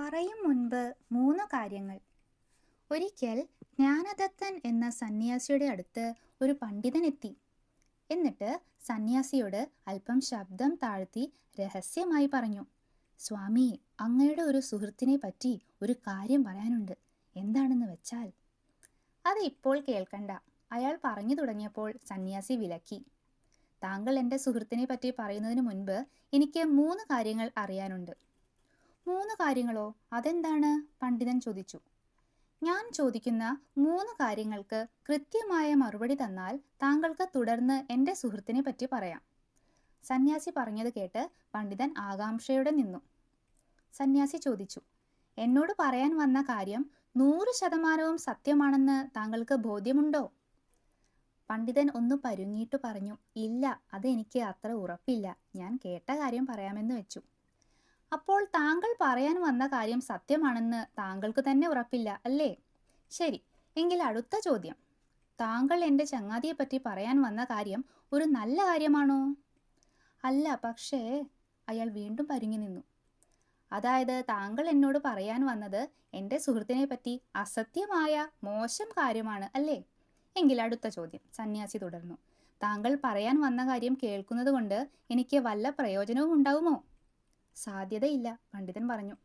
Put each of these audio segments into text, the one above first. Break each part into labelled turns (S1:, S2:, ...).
S1: പറയും മുൻപ് മൂന്ന് കാര്യങ്ങൾ. ഒരിക്കൽ ജ്ഞാനദത്തൻ എന്ന സന്യാസിയുടെ അടുത്ത് ഒരു പണ്ഡിതൻ എത്തി എന്നിട്ട് സന്യാസിയോട് അല്പം ശബ്ദം താഴ്ത്തി രഹസ്യമായി പറഞ്ഞു സ്വാമി അങ്ങയുടെ ഒരു സുഹൃത്തിനെ പറ്റി ഒരു കാര്യം പറയാനുണ്ട്. എന്താണെന്ന് വെച്ചാൽ അത് ഇപ്പോൾ കേൾക്കണ്ട. അയാൾ പറഞ്ഞു തുടങ്ങിയപ്പോൾ സന്യാസി വിലക്കി. താങ്കൾ എന്റെ സുഹൃത്തിനെ പറ്റി പറയുന്നതിന് മുൻപ് എനിക്ക് മൂന്ന് കാര്യങ്ങൾ അറിയാനുണ്ട്. മൂന്ന് കാര്യങ്ങളോ? അതെന്താണ്? പണ്ഡിതൻ ചോദിച്ചു. ഞാൻ ചോദിക്കുന്ന മൂന്ന് കാര്യങ്ങൾക്ക് കൃത്യമായ മറുപടി തന്നാൽ താങ്കൾക്ക് തുടർന്ന് എന്റെ സുഹൃത്തിനെ പറ്റി പറയാം. സന്യാസി പറഞ്ഞത് കേട്ട് പണ്ഡിതൻ ആകാംക്ഷയോടെ നിന്നു. സന്യാസി ചോദിച്ചു എന്നോട് പറയാൻ വന്ന കാര്യം നൂറ് ശതമാനവും സത്യമാണെന്ന് താങ്കൾക്ക് ബോധ്യമുണ്ടോ? പണ്ഡിതൻ ഒന്ന് പരുങ്ങിയിട്ട് പറഞ്ഞു ഇല്ല അതെനിക്ക് അത്ര ഉറപ്പില്ല. ഞാൻ കേട്ട കാര്യം പറയാമെന്ന് വെച്ചു. അപ്പോൾ താങ്കൾ പറയാൻ വന്ന കാര്യം സത്യമാണെന്ന് താങ്കൾക്ക് തന്നെ ഉറപ്പില്ല അല്ലേ? ശരി എങ്കിൽ അടുത്ത ചോദ്യം. താങ്കൾ എന്റെ ചങ്ങാതിയെപ്പറ്റി പറയാൻ വന്ന കാര്യം ഒരു നല്ല കാര്യമാണോ? അല്ല പക്ഷേ അയാൾ വീണ്ടും പരുങ്ങി നിന്നു. അതായത് താങ്കൾ എന്നോട് പറയാൻ വന്നത് എന്റെ സുഹൃത്തിനെ പറ്റി അസത്യമായ മോശം കാര്യമാണ് അല്ലേ? എങ്കിൽ അടുത്ത ചോദ്യം. സന്യാസി തുടർന്നു. താങ്കൾ പറയാൻ വന്ന കാര്യം കേൾക്കുന്നത് കൊണ്ട് എനിക്ക് വല്ല പ്രയോജനവും ഉണ്ടാവുമോ? സാധ്യതയില്ല പണ്ഡിതൻ പറഞ്ഞു.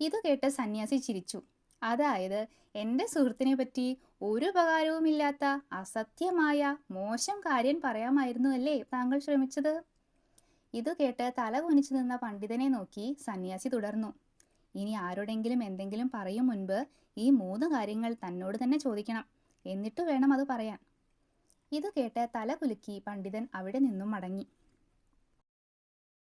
S1: ഇത് കേട്ട് സന്യാസി ചിരിച്ചു. അതായത് എന്റെ സുഹൃത്തിനെ പറ്റി ഒരു ഉപകാരവുമില്ലാത്ത അസത്യമായ മോശം കാര്യം പറയാമായിരുന്നു അല്ലേ താങ്കൾ ശ്രമിച്ചത്? ഇത് കേട്ട് തല കുനിച്ചു നിന്ന പണ്ഡിതനെ നോക്കി സന്യാസി തുടർന്നു. ഇനി ആരോടെങ്കിലും എന്തെങ്കിലും പറയും മുൻപ് ഈ മൂന്ന് കാര്യങ്ങൾ തന്നോട് തന്നെ ചോദിക്കണം. എന്നിട്ട് വേണം അത് പറയാൻ. ഇത് കേട്ട് തല കുലുക്കി പണ്ഡിതൻ അവിടെ നിന്നും മടങ്ങി.